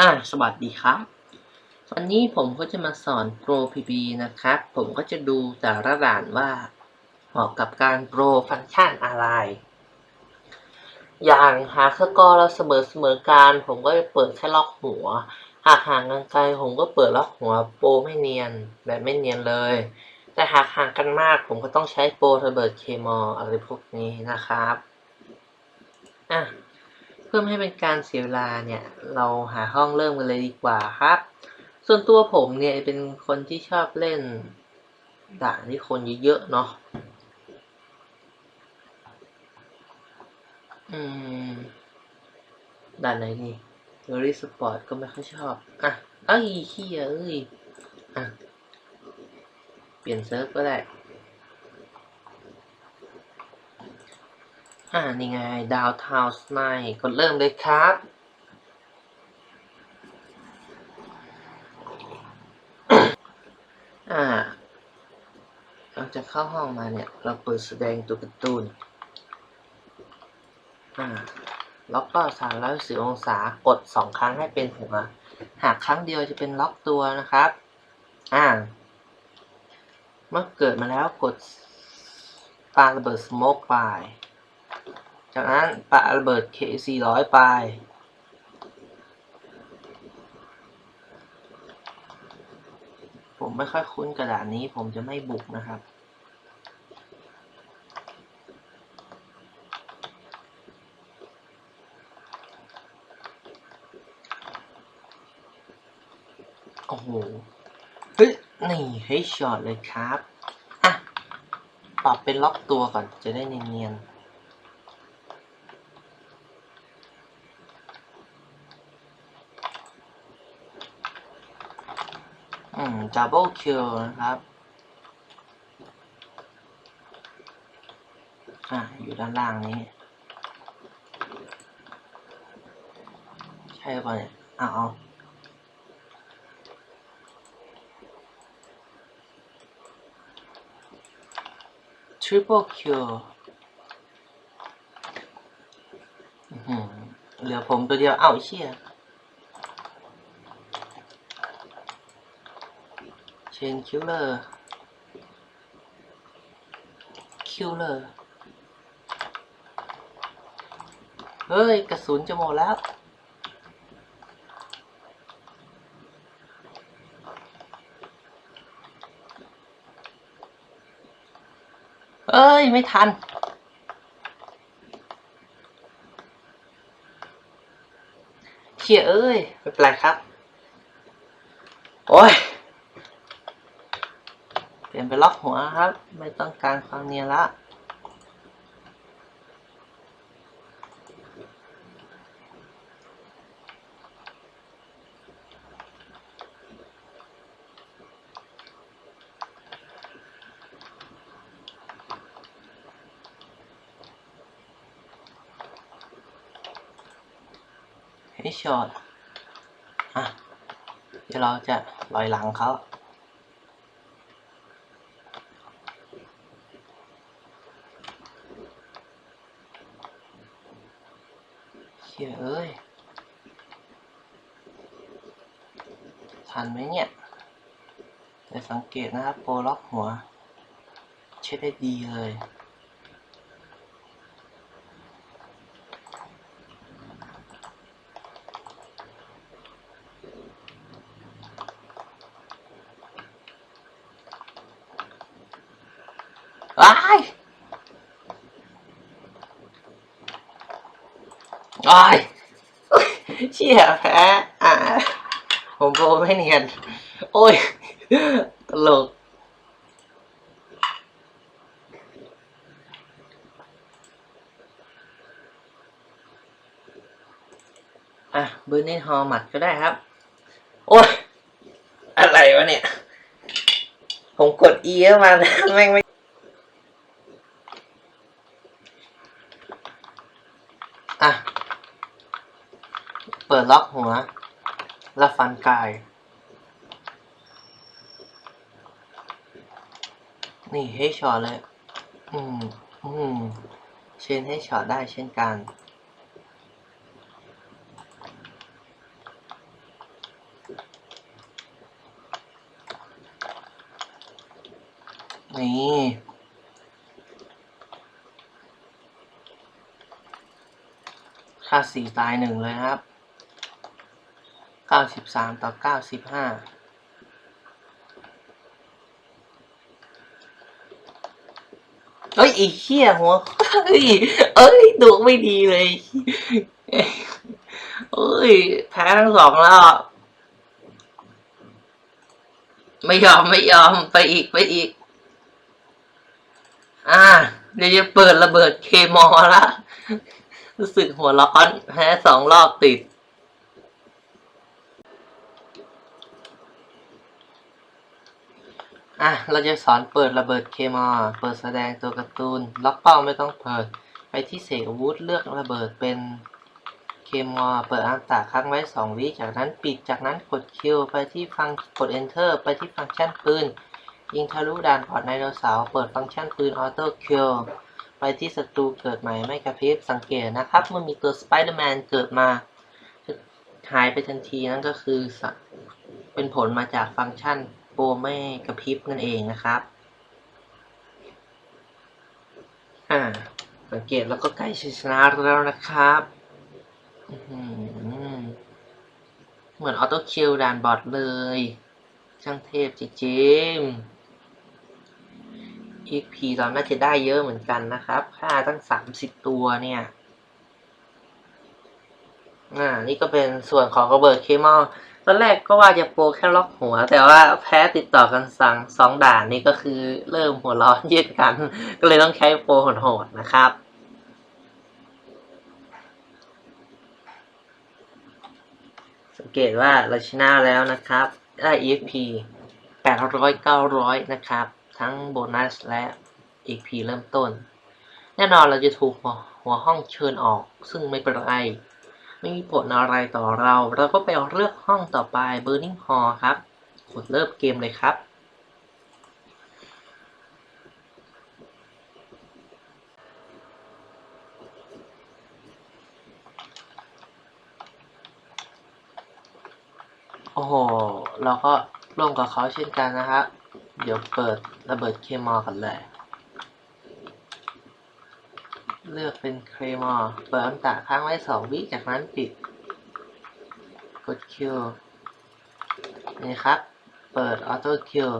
อ่าสวัสดีครับ วันนี้ผมก็จะมาสอน Pro PP นะครับ ผมก็จะดูแต่ละด่านว่า เหมาะกับการ Pro ฟังก์ชันอะไร อย่างหาสกอร์เราเสมอเสมอการ ผมก็จะเปิดแค่ล็อกหัว หากห่างกันไกลผมก็เปิดล็อกหัวโปรไม่เนียนแบบไม่เนียนเลย แต่หากห่างกันมาก ผมก็ต้องใช้โปรระเบิดเคมอลอะไรพวกนี้นะครับ อะ พื่อไม่ให้เป็นการเสียเวลาเนี่ย เราหาห้องเริ่มกันเลยดีกว่าครับ ส่วนตัวผมเนี่ยเป็นคนที่ชอบเล่นด่านที่คนเยอะๆเนาะอืมด่านไหนนี่เ e อรี่สปอร์ตก็ไม่ค่อยชอบ อะเอ้ยขี้เอ้ยอะ เปลี่ยนเซิร์ฟก็ได้ อ่านี่ไงดาวทาวส์ไนกดเริ่มเลยครับ อ่าหลังจากเข้าห้องมาเนี่ย เราเปิดแสดงตัวการ์ตูน อ่าล็อกเป้าสามร้อยสิบองศากดสองครั้งให้เป็นหัว หากครั้งเดียวจะเป็นล็อกตัวนะครับ อ่า เมื่อเกิดมาแล้วกดปาระเบิดสโมกไป จากนั้นปาระเบิด K400 ไป ผมไม่ค่อยคุ้นกระดาษนี้ผมจะไม่บุกนะครับ โอ้โห เฮ้ย นี่ให้ช็อตเลยครับ อะ ปรับเป็นล็อกตัวก่อนจะได้เนียนๆ อืม double kill นะครับ อะอยู่ด้านล่างนี้ ใช่ป่ะเนี่ยอาเอา triple kill อื้อหือเหลือผมตัวเดียว เอ้าเชี่ย เชนคิลเลอร์คิลเลอร์เฮ้ย กระสุนจะหมดแล้ว เอ้ย ไม่ทัน เขี่ยเอ้ย ไม่เป็นไรครับ โอ้ยเป ล็อกหัวครับ ไม่ต้องการความเนียนละให้ช็อตอะเดี๋ยวเราจะลอยหลังเขา ยเอ้ย ทันไหมเนี่ยแต่สังเกตนะครับ โปรล็อกหัว เช็ดได้ดีเลยว้าย ว้ยเชี่ยแพ้อะผมโปรไม่เนียน โอ้ย ตลกอะบอร์เนฮอหมัดก็ได้ครับ โอ้ย อะไรวะเนี่ย ผมกด E เข้ามาแล้วแม่งไม่ ละหัว ละฟันกาย นี่ให้ช็อตเลย อืม อืม เชนให้ช็อตได้เช่นกันนี่ค่าสี่ตายหนึ่งเลยครับ ก้าสิบสามต่อเก้าสิบห้าเอ้ยไอ้เหี้ยหัวเอ้ยเอ้ยดูไม่ดีเลยเอ้ยแพ้ทั้งสองแล้วไม่ยอมไม่ยอมไปอีกไปอีก อ่า เดี๋ยวจะเปิดระเบิดเคมอลละรู้สึกหัวร้อนแพ้สองรอบติด อะ เราจะสอนเปิดระเบิดเคมอเปิดแสดงตัวการ์ตูน ล็อกเป้าไม่ต้องเปิด ไปที่เสกอาวุธเลือกระเบิดเป็นเคมอเปิดอันตาค้างไว้ 2 วิจากนั้นปิดจากนั้นกดคิวไปที่ฟังกด enter ไปที่ฟังก์ชันปืน ยิงทะลุด่านพอร์ตไดโนเสาร์เปิดฟังก์ชันปืนออโต้คิวไปที่ศัตรูเกิดใหม่ไม่กระพริบสังเกตนะครับเมื่อมีตัวสไปเดอร์แมนเกิดมาหายไปทันทีนั่นก็คือเป็นผลมาจากฟังก์ชัน โปรไม่กระพริบนั่นเองนะครับ อ่า สังเกตแล้วก็ใกล้ชนะแล้วนะครับ เหมือนออโต้คิวด่านบอทเลย ช่างเทพจริงๆ XP เราน่าจะได้เยอะเหมือนกันนะครับ ค่าตั้ง 30 ตัวเนี่ยอ่า นี่ก็เป็นส่วนของระเบิดเคมอล ตอนแรกก็ว่าจะโปรแค่ล็อกหัว แต่ว่าแพ้ติดต่อกันสั่งสองด่านนี่ก็คือเริ่มหัวร้อนยืดกัน ก็เลยต้องใช้โปรโหดๆนะครับสังเกตว่าเราชนะแล้วนะครับได้ EXP 800 900 นะครับ ทั้งโบนัสและ EXP เริ่มต้น แน่นอนเราจะถูกหัวห้องเชิญออก ซึ่งไม่เป็นไร ไม่มีผลอะไรต่อเรา เราก็ไปเลือกห้องต่อไป Burning Hall ครับ กดเริ่มเกมเลยครับ โอ้โห เราก็ร่วมกับเขาเช่นกันนะครับ เดี๋ยวเปิดระเบิดเคมอกันเลย เลือกเป็นเคมอเปิดอันตะค้างไว้สองวิจากนั้นปิด กดคิวนี่ครับ เปิดออโต้คิว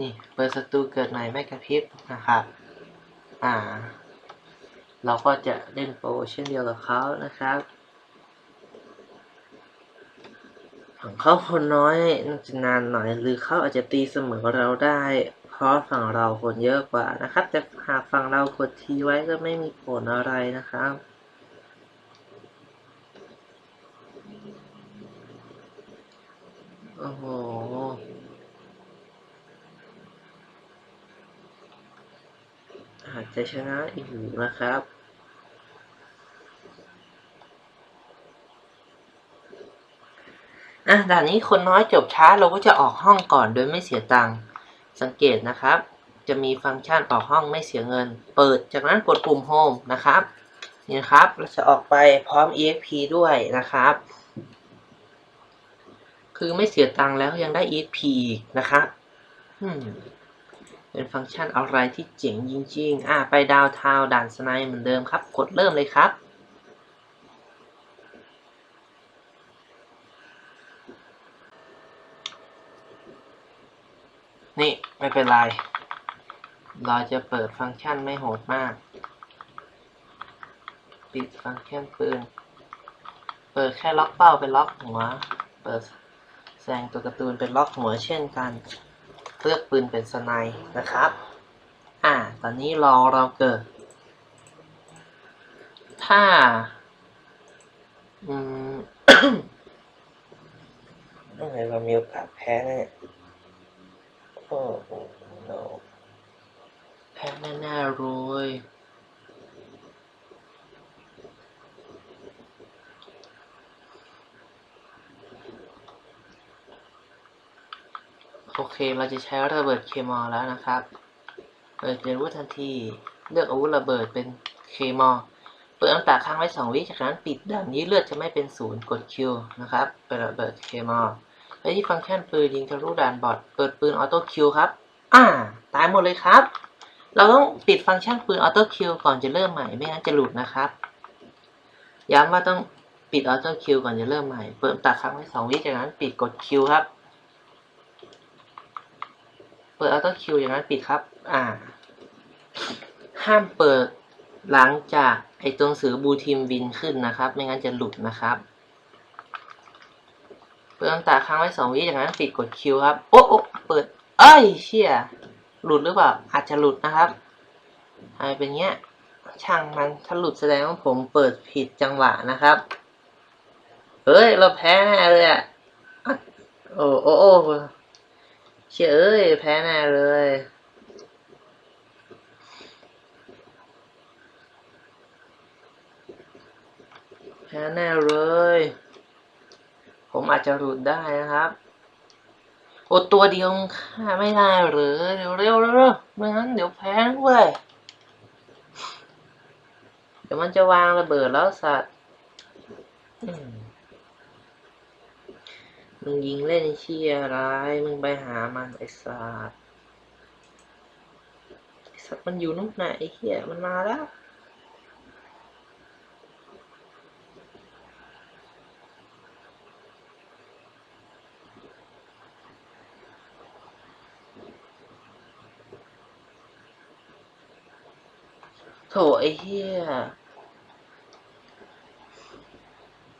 นี่ เปิดศัตรูเกิดใหม่ไม่กระพริบนะครับ อ่า เราก็จะเล่นโปรเช่นเดียวกับเขานะครับฝั่งเขาคนน้อยน่าจะนานหน่อย หรือเขาอาจจะตีเสมอเราได้ เพราะฝั่งเราคนเยอะกว่านะครับ แต่หากฝั่งเรากดทีไว้ก็ไม่มีผลอะไรนะครับโอ้โหอาจจะชนะอีกนะครับอะด่านนี้คนน้อยจบช้าเราก็จะออกห้องก่อนโดยไม่เสียตังค์ สังเกตนะครับ จะมีฟังก์ชันออกห้องไม่เสียเงิน เปิดจากนั้นกดปุ่ม Home นะครับนี่นะครับเราจะออกไปพร้อม EXP ด้วยนะครับ คือไม่เสียตังค์แล้วยังได้ EXP อีกนะครับเป็นฟังก์ชันอะไรที่เจ๋งจริงๆ อะไปดาวเทาด่านสไนเหมือนเดิมครับ กดเริ่มเลยครับ นี่ ไม่เป็นไร เราจะเปิดฟังก์ชันไม่โหดมาก ปิดฟังก์ชันปืน เปิดแค่ล็อกเป้าเป็นล็อกหัว เปิดแสงตัวการ์ตูนเป็นล็อกหัวเช่นกันเลือกปืนเป็นสไนด์นะครับ อ่า ตอนนี้รอเราเกิด ถ้า อืมเมื่อไหร่เรามีโอกาสแพ้เนี่ย โอ้โหแพ้แน่ๆเลยโอเค เราจะใช้ระเบิดเคมอลแล้วนะครับ เปิดเรียนรู้ทันที เลือกอาวุธระเบิดเป็นเคมอลเปิดอันตาค้างไว้สองวิจากนั้นปิดด่านนี้เลือดจะไม่เป็นศูนย์กดคิวนะครับ เปิดระเบิดเคมอล ไปที่ฟังก์ชันปืนยิงทะลุด่านบอทเปิดปืนออโต้คิวครับ อ่า ตายหมดเลยครับ เราต้องปิดฟังก์ชันปืนออโต้คิวก่อนจะเริ่มใหม่ไม่งั้นจะหลุดนะครับ ย้ำว่าต้องปิดออโต้คิวก่อนจะเริ่มใหม่ เปิดตัดครั้งไว้สองวิจากนั้นปิดกดคิวครับ เปิดออโต้คิวอย่างนั้นปิดครับ อ่า ห้ามเปิดหลังจากไอตัวหนังสือบูทีมวินขึ้นนะครับ ไม่งั้นจะหลุดนะครับ เปิดตาค้างไว้สองวิจากนั้นปิดกดคิวครับ โอ๊ะโอ๊ะเปิด เอ้ยเชี่ยหลุดหรือเปล่า อาจจะหลุดนะครับอะไรเป็นเงี้ย ช่างมันถ้าหลุดแสดงว่าผมเปิดผิดจังหวะนะครับ เฮ้ย เราแพ้แน่เลยอะ โอ้โอ้โอ้เชี่ยเอ้ย แพ้แน่เลยแพ้แน่เลย อาจจะหลุดได้นะครับอ้ตัวเดียวฆ่าไม่ได้หรือเร็วเร็วเร็วไม่งั้นเดี๋ยวแพ้เว้ยเดี๋ยวมันจะวางระเบิดแล้วสัตว์มึงยิงเล่นเชี่ยอะไรมึงไปหามันไอ้สัตว์ไอ้สัตว์มันอยู่นู่นไหนไอ้เหี้ยมันมาแล้ว ไอ้เหี้ย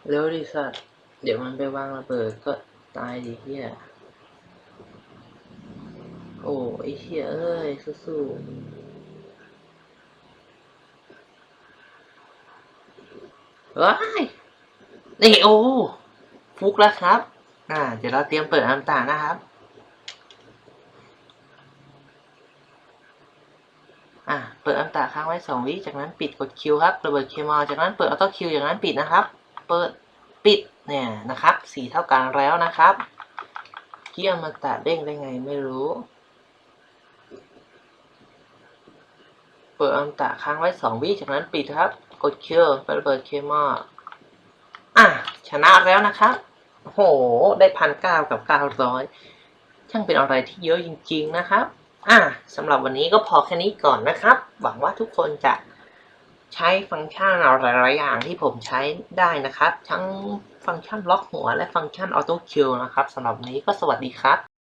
เร็วดิสัตว์เดี๋ยวมันไปวางระเบิดก็ตายดิเหี้ยโอ้ไอ้เหี้ยเอ้ยสู้ๆว้ายนี่โอ้ฟุกแล้วครับ อ่า เดี๋ยวเราเตรียมเปิดอันตานะครับ อะ เปิดอันตาค้างไว้สองวิ จากนั้นปิดกดคิวครับ ระเบิดเคมอลจากนั้นเปิดออโต้คิวอย่างนั้นปิดนะครับ เปิดปิดเนี่ยนะครับสีเท่ากันแล้วนะครับเกี่ยมาตาเด้งได้ไงไม่รู้ เปิดอันตาค้างไว้สองวิจากนั้นปิดครับ กดคิวไประเบิดเคมอลอะชนะแล้วนะครับโอ้โหได้พันเก้ากับเก้าร้อยช่างเป็นอะไรที่เยอะจริง ๆ นะครับ อะสำหรับวันนี้ก็พอแค่นี้ก่อนนะครับ หวังว่าทุกคนจะใช้ฟังก์ชันหลายๆอย่างที่ผมใช้ได้นะครับ ทั้งฟังก์ชันล็อกหัวและฟังก์ชันออโต้คิวนะครับสำหรับวันนี้ก็สวัสดีครับ